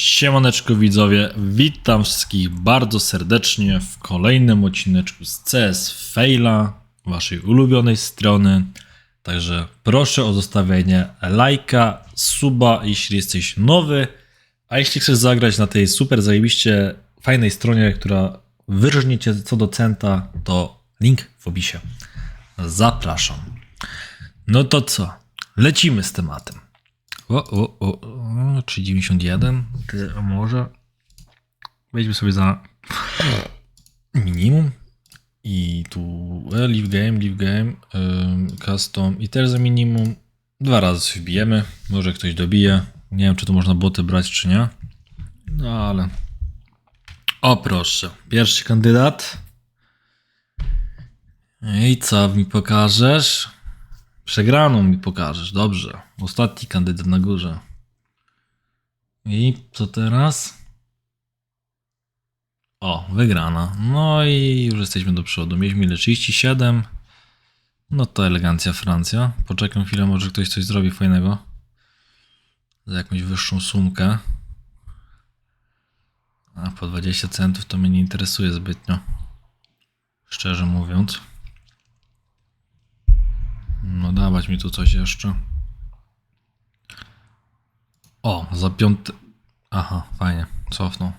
Siemaneczko widzowie, witam wszystkich bardzo serdecznie w kolejnym odcineczku z CS Faila, waszej ulubionej strony. Także proszę o zostawienie lajka, suba, jeśli jesteś nowy, a jeśli chcesz zagrać na tej super zajebiście fajnej stronie, która wyrżnie cię co do centa, to link w opisie. Zapraszam. No to co? Lecimy z tematem. O, o, o, o 391. Ty, może. Wejdźmy sobie za minimum. I tu e, leave game, leave game, custom i też za minimum. Dwa razy wbijemy. Może ktoś dobije. Nie wiem, czy to można boty brać, czy nie. No ale. O proszę. Pierwszy kandydat. I co mi pokażesz? Przegraną mi pokażesz, dobrze. Ostatni kandydat na górze. I co teraz? O, wygrana. No i już jesteśmy do przodu. Mieliśmy ile? 37. No to elegancja Francja. Poczekam chwilę, może ktoś coś zrobi fajnego. Za jakąś wyższą sumkę. A po 20 centów to mnie nie interesuje zbytnio. Szczerze mówiąc. No dawać mi tu coś jeszcze. O, za piąty... Aha, fajnie, cofnął.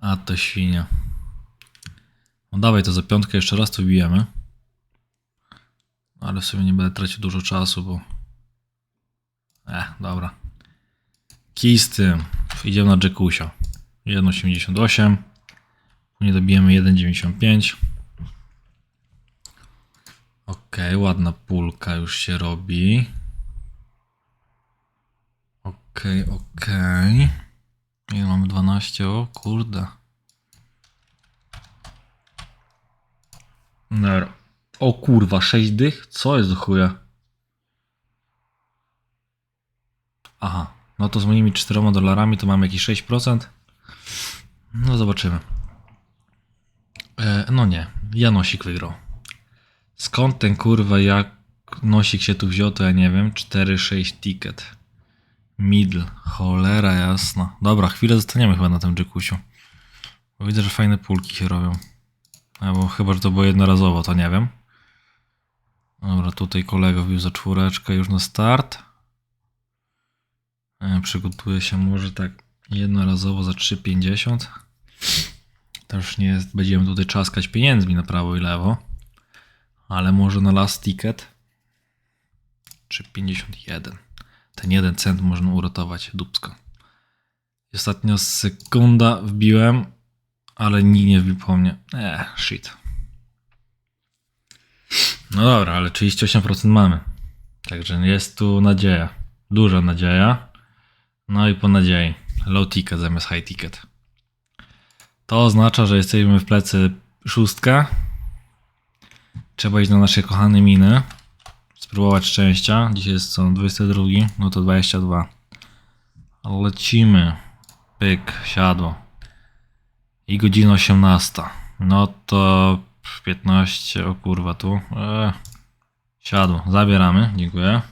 A to świnia. No dawaj to za piątkę jeszcze raz to wbijemy. Ale w sumie nie będę tracił dużo czasu, bo... Eh, dobra. Kij z tym. Idziemy na Jackusia. 1,88. Nie dobijemy 1,95. Okej, ładna pulka już się robi. Okej, okej. Ile mamy 12? O kurde. Nero. O kurwa, 6 dych? Co jest do chuja? Aha, no to z moimi 4 dolarami to mamy jakieś 6%. No zobaczymy. E, no nie, Janosik wygrał. Skąd ten kurwa jak nosik się tu wziął, to ja nie wiem. 4-6 ticket. Middle. Cholera jasna. Dobra, chwilę zostaniemy chyba na tym Jackusiu. Bo widzę, że fajne pulki się robią. Albo chyba, że to było jednorazowo, to nie wiem. Dobra, tutaj kolega wbił za czwóreczkę już na start. E, Przygotuję się może tak jednorazowo za 3,50. To już nie jest, będziemy tutaj czaskać pieniędzmi na prawo i lewo. Ale może na last ticket? Czy 51? Ten jeden cent można uratować, dupsko. I Ostatnio sekunda wbiłem, ale nikt nie wbił po mnie. Eee, shit. No dobra, ale 38% mamy. Także jest tu nadzieja. Duża nadzieja. No i po nadziei. Low ticket zamiast high ticket. To oznacza, że jesteśmy w plecy szóstka. Trzeba iść na nasze kochane miny. Spróbować szczęścia. Dzisiaj jest co? 22, no to 22. Lecimy. Pyk, siadło. I godzina 18. No to 15, o kurwa tu. Eee, siadło, zabieramy, dziękuję.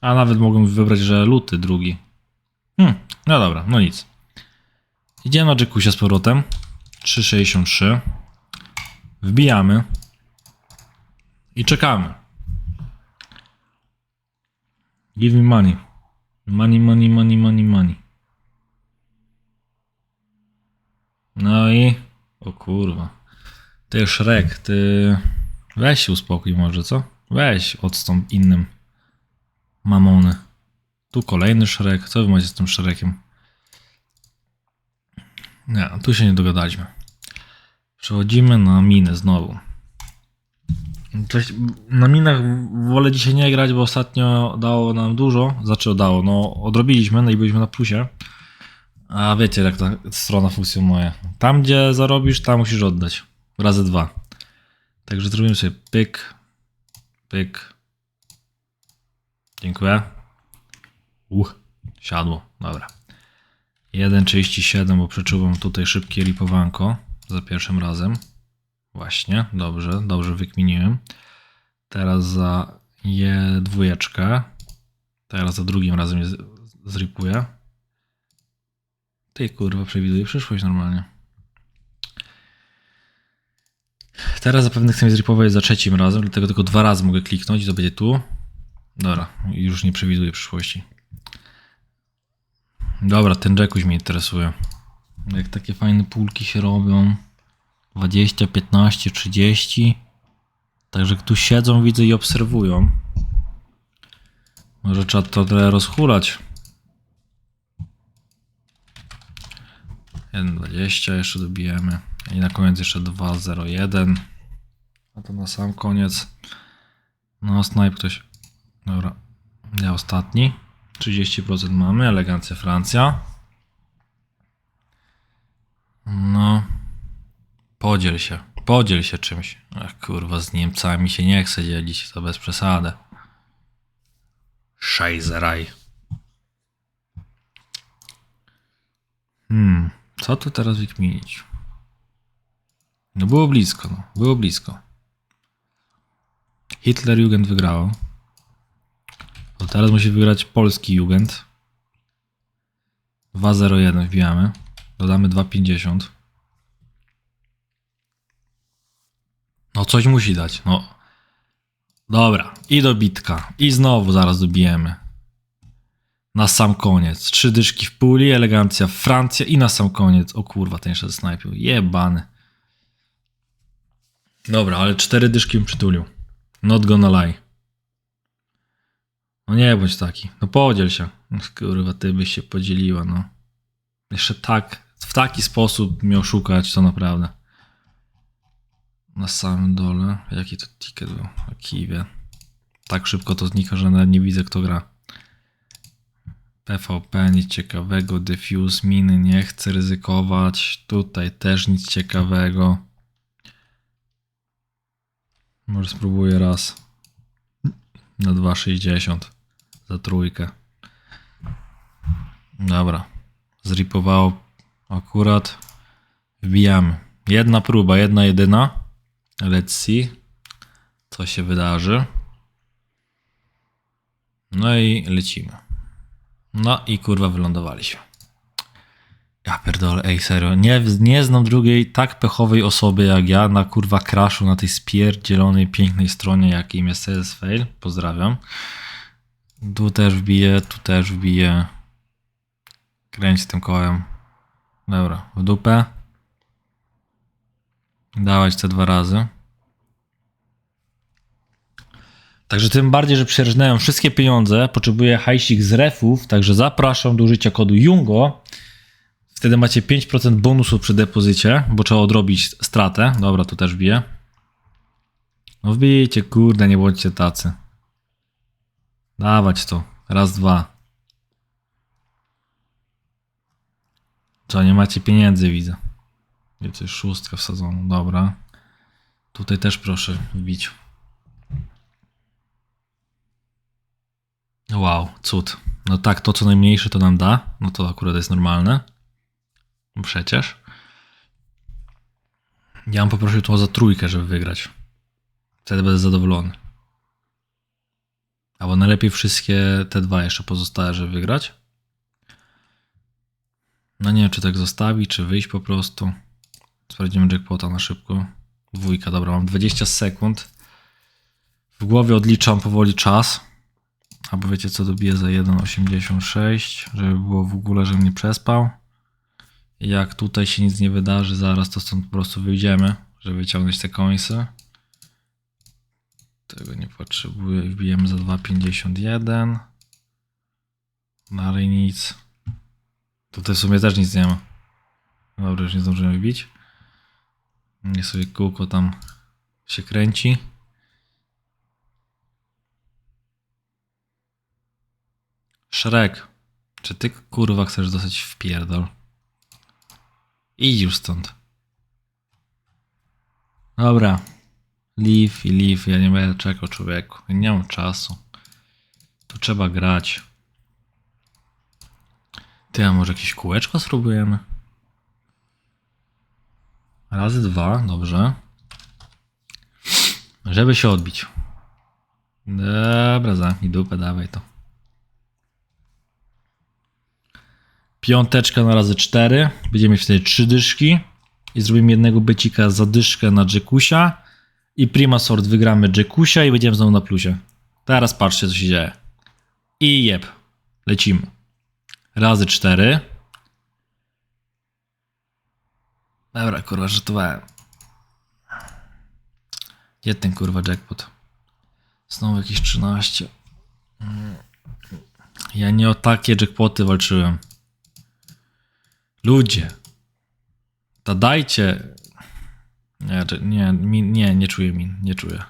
A nawet mogłem wybrać, że luty drugi. Hmm, no dobra, no nic. Idziemy na Jackusia z powrotem. 3,63. Wbijamy. I czekamy. Give me money. Money, money, money, money, money. No i... O kurwa. Ty Shrek, ty... Weź się uspokój może, co? Weź odstąp innym. Mamony. Tu kolejny Shrek. Co wy macie z tym Shrekiem? Nie, tu się nie dogadaliśmy. Przechodzimy na minę znowu. Coś, na minach wolę dzisiaj nie grać, bo ostatnio dało nam dużo. Znaczy dało, no odrobiliśmy, no i byliśmy na plusie. A wiecie jak ta strona funkcjonuje. Tam gdzie zarobisz, tam musisz oddać. Razy dwa. Także zrobimy sobie pyk, pyk. Dziękuję. Uch, siadło, dobra. 1,37, bo przeczuwam tutaj szybkie ripowanko za pierwszym razem. Właśnie, dobrze, dobrze wykminiłem. Teraz za je dwójeczkę. Teraz za drugim razem je zripuję. Ty kurwa przewiduje przyszłość normalnie. Teraz zapewne chcę zripować za trzecim razem, dlatego tylko dwa razy mogę kliknąć i to będzie tu. Dobra, już nie przewiduję przyszłości. Dobra, ten Jackuś mnie interesuje. Jak takie fajne pulki się robią. 20, 15, 30. Także tu siedzą, widzę i obserwują. Może trzeba to trochę rozchulać. 1,20 jeszcze dobijemy. I na koniec jeszcze 2,01. A to na sam koniec. No, snipe ktoś. Dobra. Ja ostatni. 30% mamy. Elegancja Francja. No. Podziel się. Podziel się czymś. Ach kurwa, z Niemcami się nie chce dzielić. To bez przesady. Szajzeraj. Hmm. Co tu teraz wykminić? No było blisko, no. Było blisko. Hitler Jugend wygrało. To teraz musi wygrać polski Jugend. 2.01 wbijamy. Dodamy 2.50. No coś musi dać, no. Dobra, i dobitka. I znowu zaraz dobijemy. Na sam koniec. Trzy dyszki w puli, elegancja Francja i na sam koniec. O kurwa, ten jeszcze snajpił. Jebany. Dobra, ale cztery dyszki bym przytulił. Not gonna lie. No nie bądź taki. No podziel się. No Kurwa, ty byś się podzieliła, no. Jeszcze tak, w taki sposób mnie oszukać, to naprawdę. Na samym dole. Jaki to ticket był? O Kiwie. Tak szybko to znika, że nawet nie widzę kto gra. PvP nic ciekawego. Diffuse miny nie chcę ryzykować. Tutaj też nic ciekawego. Może spróbuję raz. Na 2,60 za trójkę. Dobra. Zripowało akurat. Wbijamy. Jedna próba, jedna jedyna. Let's see. Co się wydarzy. No i lecimy. No i kurwa wylądowaliśmy. Ja pierdolę, ej serio, nie, nie znam drugiej tak pechowej osoby jak ja na kurwa crashu na tej spierdzielonej, pięknej stronie jakim jest CS Fail. Pozdrawiam. Tu też wbiję, tu też wbiję. Kręć tym kołem. Dobra, w dupę. Dawać te dwa razy. Także tym bardziej, że przerżnęłem wszystkie pieniądze, potrzebuję hajsik z refów, także zapraszam do użycia kodu JUNGO. Wtedy macie 5% bonusu przy depozycie, bo trzeba odrobić stratę. Dobra, tu też wbiję. No wbijcie, kurde, nie bądźcie tacy. Dawać to. Raz, dwa. Co, nie macie pieniędzy, widzę. Gdzie jest szóstka wsadzoną, dobra. Tutaj też proszę wbić. Wow, cud. No tak, to co najmniejsze to nam da. No to akurat jest normalne. No Przecież. Ja bym poprosił tu za trójkę, żeby wygrać. Wtedy będę zadowolony. Albo najlepiej wszystkie te dwa jeszcze pozostałe, żeby wygrać. No nie wiem, czy tak zostawić, czy wyjść po prostu. Sprawdzimy jackpota na szybko. Dwójka, dobra, mam 20 sekund. W głowie odliczam powoli czas. Albo wiecie co, dobiję za 1,86, żeby było w ogóle, żebym nie przespał. Jak tutaj się nic nie wydarzy, zaraz to stąd po prostu wyjdziemy, żeby wyciągnąć te końce. Tego nie potrzebuję. Wbijemy za 2,51. Dalej nic. Tutaj w sumie też nic nie ma. Dobra, już nie zdążymy wbić. Nie sobie kółko tam się kręci. Szrek, czy ty kurwa chcesz dostać w pierdol? Idź już stąd. Dobra. Leave i leave, ja nie będę czekał człowieku. Ja nie mam czasu. Tu trzeba grać. Ty, a może jakieś kółeczko spróbujemy? Razy dwa, dobrze. Żeby się odbić. Dobra, zamknij dupę, dawaj to. Piąteczka na razy cztery. Będziemy mieć wtedy trzy dyszki. I zrobimy jednego becika za dyszkę na Jackusia. I Prima Sword wygramy Jackusia i będziemy znowu na plusie. Teraz patrzcie, co się dzieje. I jeb. Lecimy. Razy cztery. Dobra, kurwa, żartowałem. Gdzie ten kurwa jackpot? Znowu jakieś 13. Mm. Ja nie o takie jackpoty walczyłem. Ludzie. To dajcie. Nie, nie, nie, nie czuję min, nie czuję.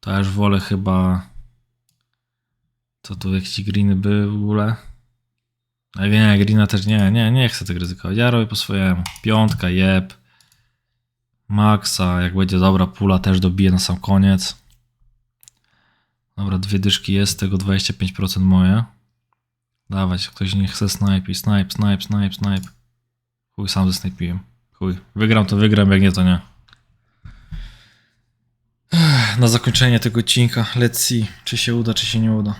To ja już wolę chyba. Co tu jakieś greeny były w ogóle? A nie, greena też nie, nie, nie chcę tego ryzykować. Ja robię po swojemu. Piątka, jeb. Maxa, jak będzie dobra pula, też dobiję na sam koniec. Dobra, dwie dyszki jest, tego 25% moje. Dawać, ktoś nie chce snipe snipe, snipe, snipe, snipe. Chuj, sam zesnajpiłem. Chuj, wygram to wygram, jak nie to nie. Na zakończenie tego odcinka, let's see, czy się uda, czy się nie uda.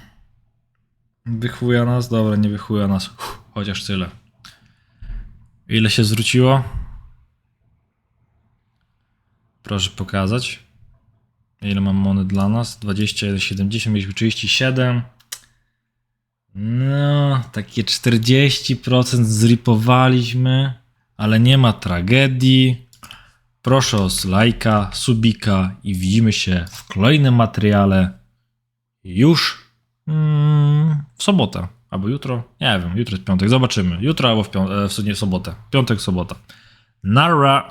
Wychuja nas? Dobra, nie wychuja nas. Uff, chociaż tyle. Ile się zwróciło? Proszę pokazać. Ile mam monet dla nas? 21,70, mieliśmy 37. No, takie 40% zripowaliśmy, ale nie ma tragedii. Proszę o lajka, subika i widzimy się w kolejnym materiale już w sobotę. Albo jutro. Nie wiem, jutro jest piątek. Zobaczymy. Jutro albo w, pią- e, w sobotę. Piątek, sobota. Nara.